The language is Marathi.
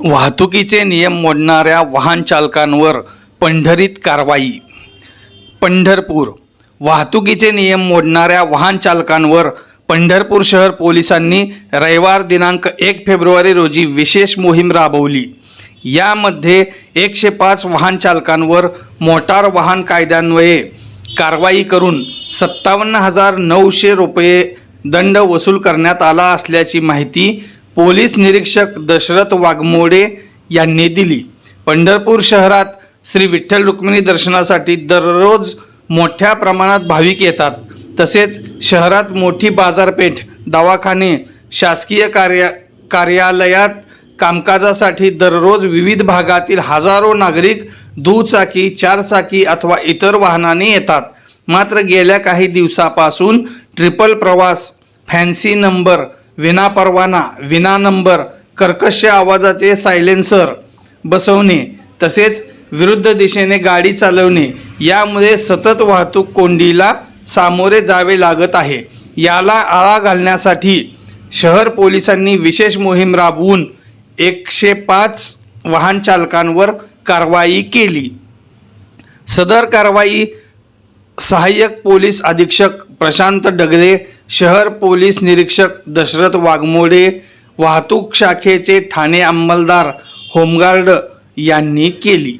वाहतुकीचे नियम मोडणाऱ्या वाहन चालकांवर पंढरीत कारवाई. पंढरपूर. वाहतुकीचे नियम मोडणाऱ्या वाहन चालकांवर पंढरपूर शहर पोलिसांनी रविवार दिनांक एक फेब्रुवारी रोजी विशेष मोहीम राबवली. यामध्ये एकशे पाच वाहन चालकांवर मोटार वाहन कायद्यान्वये कारवाई करून सत्तावन्न हजार नऊशे रुपये दंड वसूल करण्यात आला असल्याची माहिती पोलीस निरीक्षक दशरथ वाघमोडे यांनी दिली. पंढरपूर शहरात श्री विठ्ठल रुक्मिणी दर्शनासाठी दररोज मोठ्या प्रमाणात भाविक येतात. तसेच शहरात मोठी बाजारपेठ दवाखाने शासकीय कार्य कार्यालयात कामकाजासाठी दररोज विविध भागातील हजारो नागरिक दुचाकी चारचाकी अथवा इतर वाहनाने येतात. मात्र गेल्या काही दिवसापासून ट्रिपल प्रवास फॅन्सी नंबर विना परवाना विना नंबर कर्कश आवाजाचे सायलेन्सर बसवणे तसेच विरुद्ध दिशेने गाडी चालवणे यामुळे सतत वाहतूक कोंडीला सामोरे जावे लागत आहे. याला आळा घालण्यासाठी शहर पोलिसांनी विशेष मोहीम राबवून एकशे पाच वाहन चालकांवर कारवाई केली. सदर कारवाई सहाय्यक पोलीस अधीक्षक प्रशांत डगरे शहर पोलीस निरीक्षक दशरथ वाघमोडे वाहतूक शाखेचे ठाणे अंमलदार होमगार्ड यांनी केली.